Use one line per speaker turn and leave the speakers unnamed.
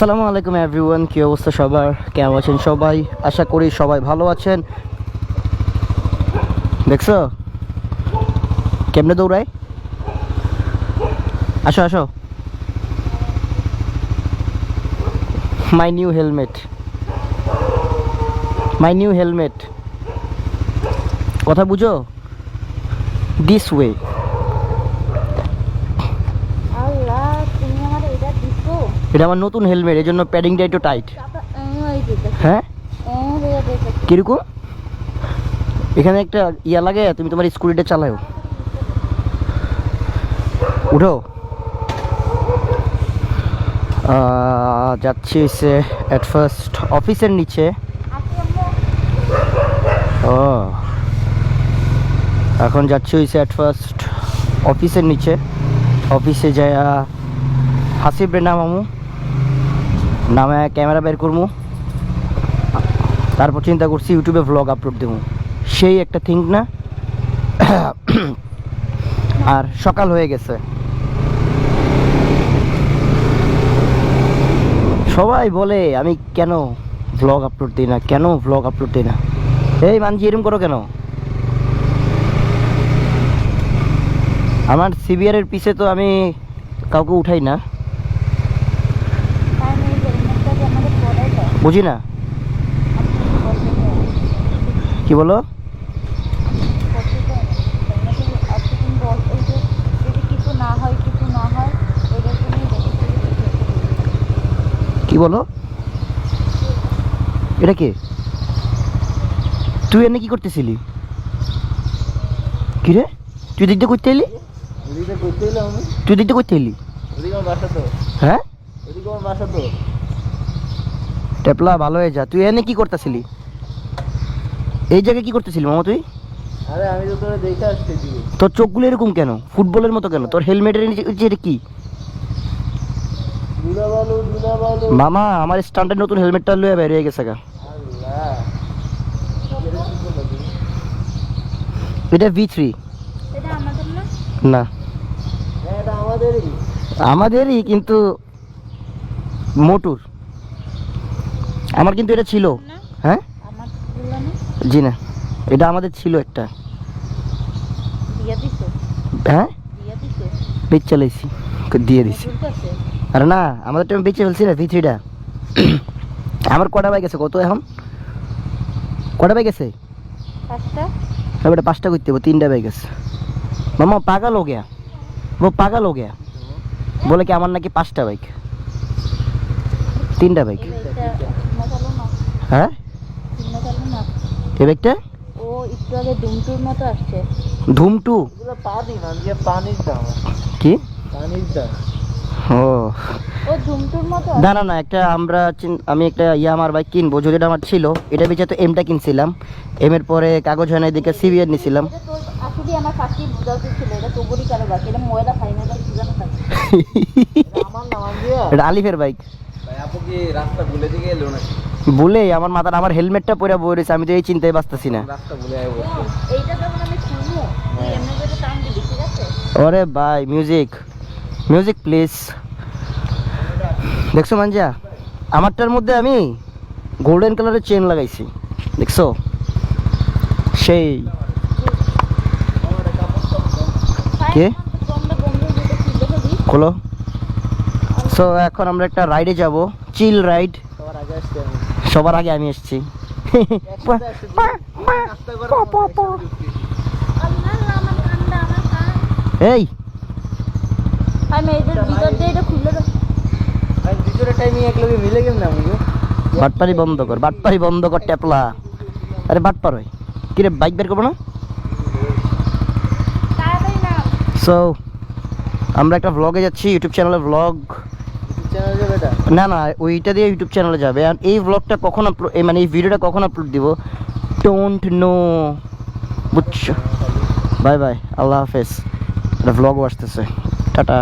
আসসালামু আলাইকুম এভরিওয়ান কী অবস্থা সবার? কেমন আছেন সবাই? আশা করি সবাই ভালো আছেন। দেখছ? কেমনে দৌড়ায়? আসো আসো। My new helmet my new helmet কথা বুঝো? দিস ওয়ে
আল্লাহ তুমি আমার এটা দিছো
এটা আমার নতুন হেলমেট এর জন্য প্যাডিংটা একটু টাইট হ্যাঁ? কীরকম? এখানে একটা ইয়া লাগে, তুমি তোমার স্কুটিটা চালাও। উঠো। যাচ্ছি হচ্ছে অ্যাট ফার্স্ট অফিসের নিচে। ও। এখন যাচ্ছি হচ্ছে অ্যাট ফার্স্ট অফিসের নিচে। অফিসে যায় হাসিব রে নামামু নামে ক্যামেরা বের করব তারপর চিন্তা করছি ইউটিউবে ভ্লগ আপলোড দেবো। সেই একটা থিঙ্ক না। আর সকাল হয়ে গেছে। সবাই বলে, আমি কেন ভ্লগ আপলোড দিই না? কেন ভ্লগ আপলোড দিই না? এই মানজি, এরম করো কেন? আমার সিবিআর এর পিছে তো আমি কাউকে উঠাই না
তাই আমি হেলমেটটা যে আমাদের পরে দাও
বুঝি না কি বলো? কি বলো? এটা কে? তুই এনে কি করতেছিলি? কি রে? তুই দিকটা করতে এলি?
করতে
তুই দিকটা করতে এলি? হ্যাঁ
ওদিকে আমার বাসা তো
টেপলা ভালো হয়ে যা। তুই এনে কি করতেছিলি? এই জায়গায় কি করতেছিলি মামা তুই?
আরে আমি তো তোরা দেখে
তোর চোখগুলো এরকম কেন? ফুটবলের মতো কেন? তোর হেলমেটের নিচে এটা কি? মামা আমার স্ট্যান্ডার্ড নতুন হেলমেটটা লয়ে বের হয়ে গেছে গা।
আল্লাহ। এটা কি
এটা ভি থ্রি
আমাদের না?
না।
হ্যাঁ এটা আমাদেরই।
আমাদেরই কিন্তু মোটুর। আমার কিন্তু এটা ছিল। হ্যাঁ? জি না। এটা আমাদের ছিল একটা। হ্যাঁ? বেচে লাইছি দিয়ে দিছি। আর না আমাদের তো বেচে ফেলছি না থ্রিটা আমার কটা বাইক আছে কত এখন? কটা বাইক আছে বেটা পাঁচটা করতে হবে তিনটা বাইক আছে মামা পাগল হো গিয়া। ও পাগল হো গিয়া। বলে কি আমার নাকি পাঁচটা বাইক তিনটা বাইক হ্যাঁ?
না ও একটু আগে ডুমটুর মতো আসছে।
ধুম টু
এগুলো পানি না যে পানির দাম।
কি?
পানির দাম।
ও।
ও ডুমটুর মতো
না না না একটা আমরা চিন- আমি একটা ইয়ামার বাইক কিনবো যেটা আমার ছিল এটা বেঁচে তো এমটা কিনছিলাম। এম এর পরে কাগজ হয় না এদিকে সিবিআর নিছিলাম।
আসলে আমার ছিল এটা কারও এটা ময়লা
আমার নাম
আলিফের বাইক
ভাই আপু কি রাস্তা ভুলে দিকে এলো নাকি?
বলে আমার মাথার আমার হেলমেটটা পরে বই রয়েছে আমি তো এই চিন্তায় বাঁচতেছি না।
রাস্তা ভুলে আয় বসে।
এইটা যখন আমি খুলবো তুই এমনি করে টান দিবি ঠিক আছে?
ওরে ভাই মিউজিক মিউজিক প্লিজ দেখছ মাঞ্জা? আমারটার মধ্যে আমি গোল্ডেন কালারের চেন লাগাইছি। দেখছ? সেই। কে? খোলো। সো এখন আমরা একটা রাইডে যাব। চিল রাইড
সবার আগে আমি
এসেছি। এই।
মিলে গেল না
বাটপারি বন্ধ কর, বাটপারি বন্ধ কর ট্যাপলা আরে বাটপার হয় কিরে বাইক বের করব না? সো আমরা একটা ভ্লগে যাচ্ছি ইউটিউব চ্যানেলে
এটা
না না, ওইটা দিয়ে ইউটিউব চ্যানেলে যাবে। আর এই ব্লগটা কখন আপলোড মানে এই ভিডিওটা কখন আপলোড দিব? ডোন্ট নো বুঝছ? বাই বাই আল্লাহ হাফেজ। এটা ভ্লগও আসতেছে। টাটা।